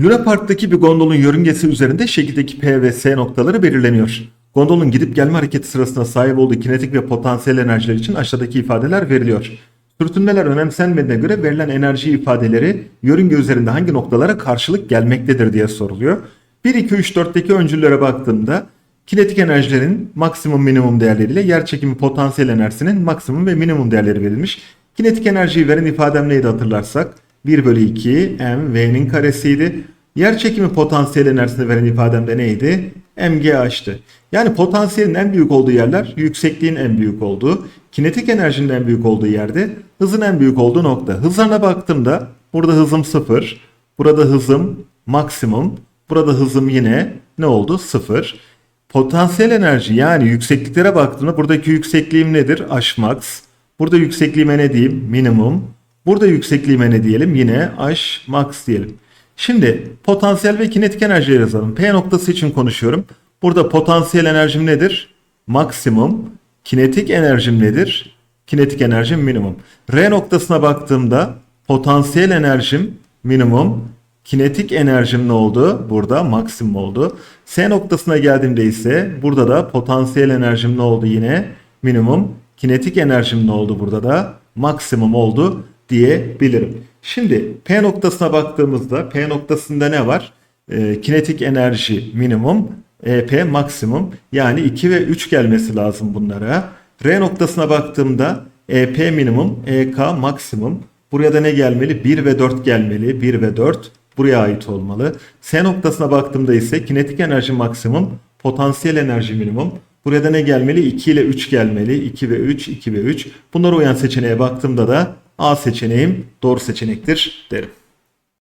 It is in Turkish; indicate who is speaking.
Speaker 1: Luna Park'taki bir gondolun yörüngesi üzerinde şekildeki P ve S noktaları belirleniyor. Gondolun gidip gelme hareketi sırasında sahip olduğu kinetik ve potansiyel enerjiler için aşağıdaki ifadeler veriliyor. Sürtünmeler önemsenmediğine göre verilen enerji ifadeleri yörünge üzerinde hangi noktalara karşılık gelmektedir diye soruluyor. 1, 2, 3, 4'teki öncüllere baktığımda kinetik enerjilerin maksimum minimum değerleriyle yer çekimi potansiyel enerjisinin maksimum ve minimum değerleri verilmiş. Kinetik enerjiyi veren ifadem neydi hatırlarsak? 1 bölü 2 m v'nin karesiydi. Yer çekimi potansiyel enerjisini veren ifadem de neydi? mgh'tı. Yani potansiyelin en büyük olduğu yerler yüksekliğin en büyük olduğu, kinetik enerjinin en büyük olduğu yerde hızın en büyük olduğu nokta. Hızlarına baktığımda burada hızım 0, burada hızım maksimum, burada hızım yine ne oldu? 0. Potansiyel enerji yani yüksekliklere baktığımda buradaki yüksekliğim nedir? H max. Burada yüksekliğime ne diyeyim? Minimum. Burada yüksekliğime ne diyelim? Yine H max diyelim. Şimdi potansiyel ve kinetik enerji yazalım. P noktası için konuşuyorum. Burada potansiyel enerjim nedir? Maksimum. Kinetik enerjim nedir? Kinetik enerjim minimum. R noktasına baktığımda potansiyel enerjim minimum. Kinetik enerjim ne oldu? Burada maksimum oldu. S noktasına geldiğimde ise burada da potansiyel enerjim ne oldu yine? Minimum. Kinetik enerjim ne oldu burada da? Maksimum oldu diyebilirim. Şimdi P noktasına baktığımızda P noktasında ne var? Ee, kinetik enerji minimum, EP maksimum. Yani 2 ve 3 gelmesi lazım bunlara. R noktasına baktığımda EP minimum, EK maksimum. Buraya da ne gelmeli? 1 ve 4 gelmeli. 1 ve 4 buraya ait olmalı. S noktasına baktığımda ise kinetik enerji maksimum, potansiyel enerji minimum. Buraya da ne gelmeli? 2 ile 3 gelmeli. 2 ve 3, 2 ve 3. Bunlara uyan seçeneğe baktığımda da A seçeneğim doğru seçenektir derim.